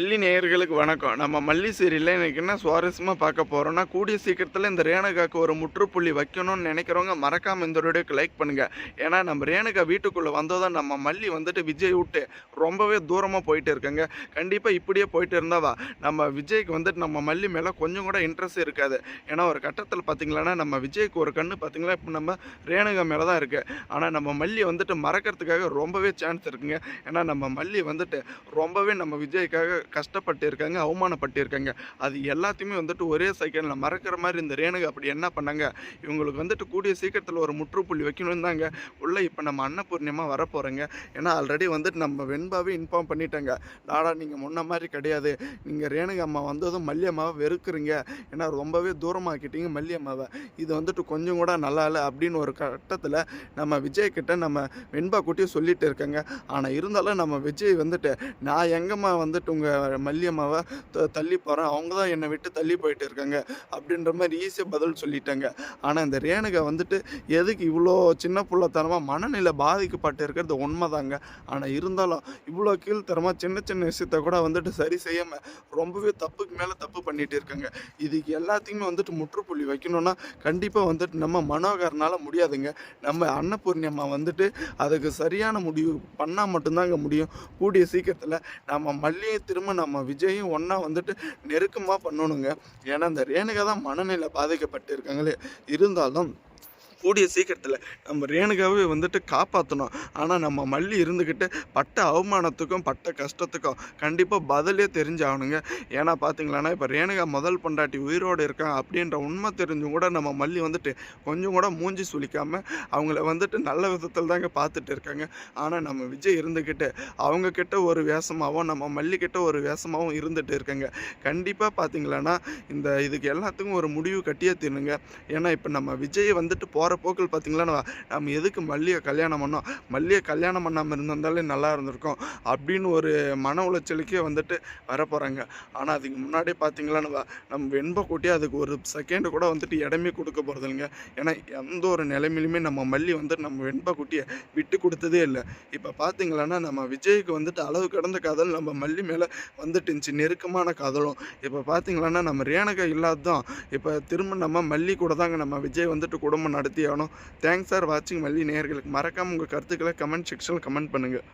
மல்லி நேயர்களுக்கு வணக்கம். நம்ம மல்லி சீரியலில் இன்னைக்கு என்ன சுவாரஸ்யமாக பார்க்க போகிறோம்னா கூடிய சீக்கிரத்தில் இந்த ரேணுகாக்கு ஒரு முற்றுப்புள்ளி வைக்கணும்னு நினைக்கிறவங்க மறக்காமல் இந்த வீடியோக்கு லைக் பண்ணுங்கள் ஏன்னா நம்ம ரேணுகா வீட்டுக்குள்ளே வந்ததும் நம்ம மல்லி வந்துட்டு விஜய் விட்டு ரொம்பவே தூரமாக போயிட்டு இருக்கங்க. கண்டிப்பாக இப்படியே போயிட்டு இருந்தாவா நம்ம விஜய்க்கு வந்துட்டு நம்ம மல்லி மேலே கொஞ்சம் கூட இன்ட்ரெஸ்ட் இருக்காது. ஏன்னா ஒரு கட்டத்தில் பார்த்திங்களான்னா நம்ம விஜய்க்கு ஒரு கண்ணு பார்த்தீங்களா இப்போ நம்ம ரேணுகா மேலே தான் இருக்குது ஆனால் நம்ம மல்லி வந்துட்டு மறக்கிறதுக்காக ரொம்பவே சான்ஸ் இருக்குங்க. ஏன்னா நம்ம மல்லி வந்துட்டு ரொம்பவே நம்ம விஜய்க்காக கஷ்டப்பட்டு இருக்காங்க அவமானப்பட்டு இருக்காங்க அது எல்லாத்தையுமே வந்துட்டு ஒரே செகண்டில் மறக்கிற மாதிரி இந்த ரேணுகா அப்படி என்ன பண்ணாங்க? இவங்களுக்கு வந்துட்டு கூடிய சீக்கிரத்தில் ஒரு முற்றுப்புள்ளி வைக்கணும் தாங்க. உள்ளே இப்போ நம்ம அன்னபூர்ணியமாக வரப்போகிறேங்க ஏன்னா ஆல்ரெடி வந்துட்டு நம்ம வெண்பாவே இன்ஃபார்ம் பண்ணிட்டாங்க. டாடா நீங்கள் முன்ன மாதிரி கிடையாது. நீங்கள் ரேணுகா அம்மா வந்ததும் மல்லியம்மாவை வெறுக்குறீங்க. ஏன்னா ரொம்பவே தூரமாக்கிட்டீங்க மல்லியம்மாவை இது வந்துட்டு கொஞ்சம் கூட நல்லா இல்லை அப்படின்னு ஒரு கட்டத்தில் நம்ம விஜய்கிட்ட நம்ம வெண்பா கூட்டியும் சொல்லிட்டு இருக்காங்க. ஆனால் இருந்தாலும் நம்ம விஜய் வந்துட்டு நான் எங்கம்மா வந்துட்டு உங்கள் மல்லியம்மாவை த தள்ளி போகிறேன் அவங்க தான் என்னை விட்டு தள்ளி போயிட்டு இருக்காங்க அப்படின்ற மாதிரி ஈஸியாக பதில் சொல்லிட்டாங்க. ஆனால் இந்த ரேணுகா வந்துட்டு எதுக்கு இவ்வளோ சின்ன புள்ளத்தனமாக மனநிலை பாதிக்கப்பட்டு இருக்கிறது உண்மைதாங்க. ஆனால் இருந்தாலும் இவ்வளோ கீழ்த்தரமாக சின்ன சின்ன விஷயத்த கூட வந்துட்டு சரி செய்யாமல் ரொம்பவே தப்புக்கு மேலே தப்பு பண்ணிகிட்டு இருக்காங்க. இதுக்கு எல்லாத்தையுமே வந்துட்டு முற்றுப்புள்ளி வைக்கணும்னா கண்டிப்பாக வந்துட்டு நம்ம மனோகரனால் முடியாதுங்க. நம்ம அன்னபூர்ணியம்மா வந்துட்டு அதுக்கு சரியான முடிவு பண்ணால் மட்டும்தாங்க முடியும். கூடிய சீக்கிரத்தில் நம்ம மல்லியை திரும்ப நம்ம விஜயும் ஒன்றா வந்துட்டு நெருக்கமாக பண்ணணுங்க. ஏன்னா இந்த ரேணுகா தான் மனநிலை பாதிக்கப்பட்டு இருக்காங்களே இருந்தாலும் கூடிய சீக்கிரத்தில் நம்ம ரேணுகாவே வந்துட்டு காப்பாற்றணும் ஆனால் நம்ம மல்லி இருந்துக்கிட்டு பட்ட அவமானத்துக்கும் பட்ட கஷ்டத்துக்கும் கண்டிப்பாக பதிலே தெரிஞ்சாகணுங்க. ஏன்னா பார்த்தீங்களான்னா இப்போ ரேணுகா முதல் பொண்டாட்டி உயிரோடு இருக்கான் அப்படின்ற உண்மை தெரிஞ்சும் கூட நம்ம மல்லி வந்துட்டு கொஞ்சம் கூட மூஞ்சி சுளிக்காமல் அவங்கள வந்துட்டு நல்ல விதத்தில் தாங்க பார்த்துட்டு இருக்காங்க. ஆனால் நம்ம விஜய் இருந்துக்கிட்டு அவங்கக்கிட்ட ஒரு வேஷமாகவும் நம்ம மல்லிக்கிட்ட ஒரு வேஷமாகவும் இருந்துட்டு இருக்காங்க. கண்டிப்பாக பார்த்தீங்களான்னா இந்த இதுக்கு எல்லாத்துக்கும் ஒரு முடிவு கட்டியே தீருங்க. ஏன்னா இப்போ நம்ம விஜய் வந்துட்டு போகிற போக்கில் பார்த்தீங்களா நம்ம எதுக்கு மல்லியை கல்யாணம் பண்ணோம்? மல்லியை கல்யாணம் பண்ணாமல் இருந்திருந்தாலே நல்லா இருந்திருக்கும் அப்படின்னு ஒரு மன உளைச்சலுக்கே வந்துட்டு வரப்போகிறாங்க ஆனால் அதுக்கு முன்னாடியே பார்த்தீங்களா நம்ம வெண்பை கூட்டி அதுக்கு ஒரு செகண்டு கூட வந்துட்டு இடமே கொடுக்க போகிறதில்லைங்க ஏன்னா எந்த ஒரு நிலைமையிலுமே நம்ம மல்லி வந்துட்டு நம்ம வெண்பை குட்டியை விட்டு கொடுத்ததே இல்லை. இப்போ பார்த்தீங்களான்னா நம்ம விஜய்க்கு வந்துட்டு அளவு கடந்த காதல் நம்ம மல்லி மேலே வந்துட்டு இருந்துச்சு. நெருக்கமான காதலும். இப்போ பார்த்திங்களான்னா நம்ம ரேணகா இல்லாததான் இப்போ திரும்ப நம்ம மல்லி கூட தாங்க நம்ம விஜய் வந்துட்டு குடும்பம் நடத்தி ஆகணும். தேங்க்ஸ் ஃபார் வாட்சிங் மல்லி நேர்களுக்கு மறக்காமல் உங்கள் கருத்துக்களை கமெண்ட் செக்ஷனில் கமெண்ட் பண்ணுங்கள்